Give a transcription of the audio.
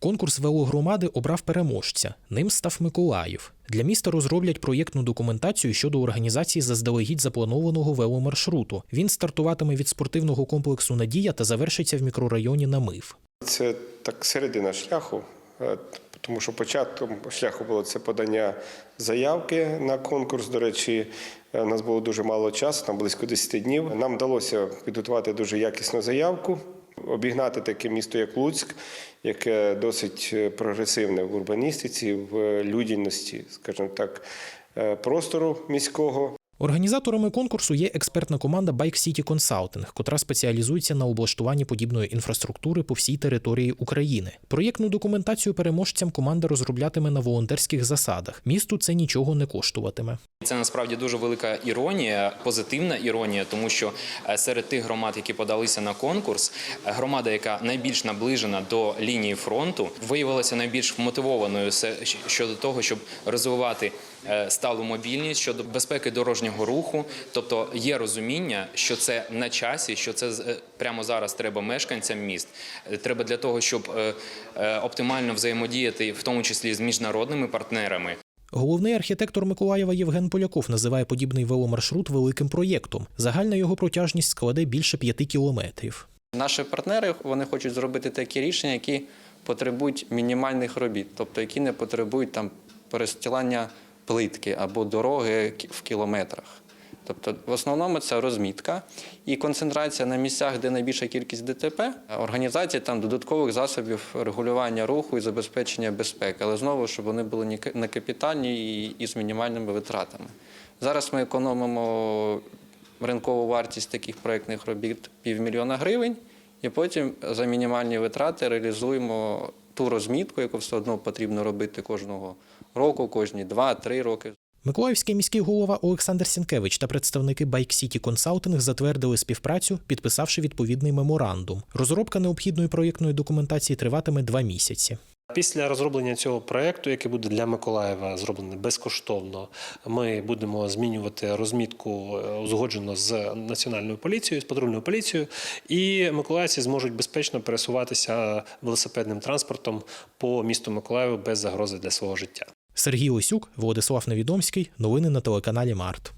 Конкурс велогромади обрав переможця. Ним став Миколаїв. Для міста розроблять проєктну документацію щодо організації заздалегідь запланованого веломаршруту. Він стартуватиме від спортивного комплексу Надія та завершиться в мікрорайоні Намив. Це так середина шляху, е, тому що початком шляху було це подання заявки на конкурс. До речі, е, у нас було дуже мало часу, там близько 10 днів. Нам вдалося підготувати дуже якісну заявку, обігнати таке місто, як Луцьк, яке досить е, прогресивне в урбаністиці, в людяності, скажімо так, е, простору міського. Організаторами конкурсу є експертна команда Bike City Consulting, котра спеціалізується на облаштуванні подібної інфраструктури по всій території України. Проєктну документацію переможцям команда розроблятиме на волонтерських засадах. Місту це нічого не коштуватиме. Це насправді дуже велика іронія, позитивна іронія, тому що е, серед тих громад, які подалися на конкурс, е, громада, яка найбільш наближена до лінії фронту, виявилася найбільш вмотивованою се- щодо того, щоб розвивати е, сталу мобільність щодо безпеки дорожнього руху. Тобто є розуміння, що це на часі, що це з- е, прямо зараз треба мешканцям міст. Е, Треба для того, щоб е, оптимально взаємодіяти, в тому числі з міжнародними партнерами. Головний архітектор Миколаєва Євген Поляков називає подібний веломаршрут великим проєктом. Загальна його протяжність складе більше п'яти кілометрів. Наші партнери вони хочуть зробити такі рішення, які потребують мінімальних робіт, тобто які не потребують там перестілання плитки або дороги в кілометрах. Тобто, в основному це розмітка і концентрація на місцях, де найбільша кількість ДТП, організація там додаткових засобів регулювання руху і забезпечення безпеки, але знову щоб вони були не капітальні і, з мінімальними витратами. Зараз ми економимо ринкову вартість таких проєктних робіт півмільйона гривень, і потім за мінімальні витрати реалізуємо ту розмітку, яку все одно потрібно робити кожного року, кожні 2-3 роки. Миколаївський міський голова Олександр Сінкевич та представники Bike City Consulting затвердили співпрацю, підписавши відповідний меморандум. Розробка необхідної проєктної документації триватиме два місяці. Після розроблення цього проекту, який буде для Миколаєва зроблений безкоштовно, ми будемо змінювати розмітку е, узгоджено з національною поліцією, з патрульною поліцією, і миколаївці зможуть безпечно пересуватися велосипедним транспортом по місту Миколаєву без загрози для свого життя. Сергій Осюк, Владислав Невідомський. Новини на телеканалі Март.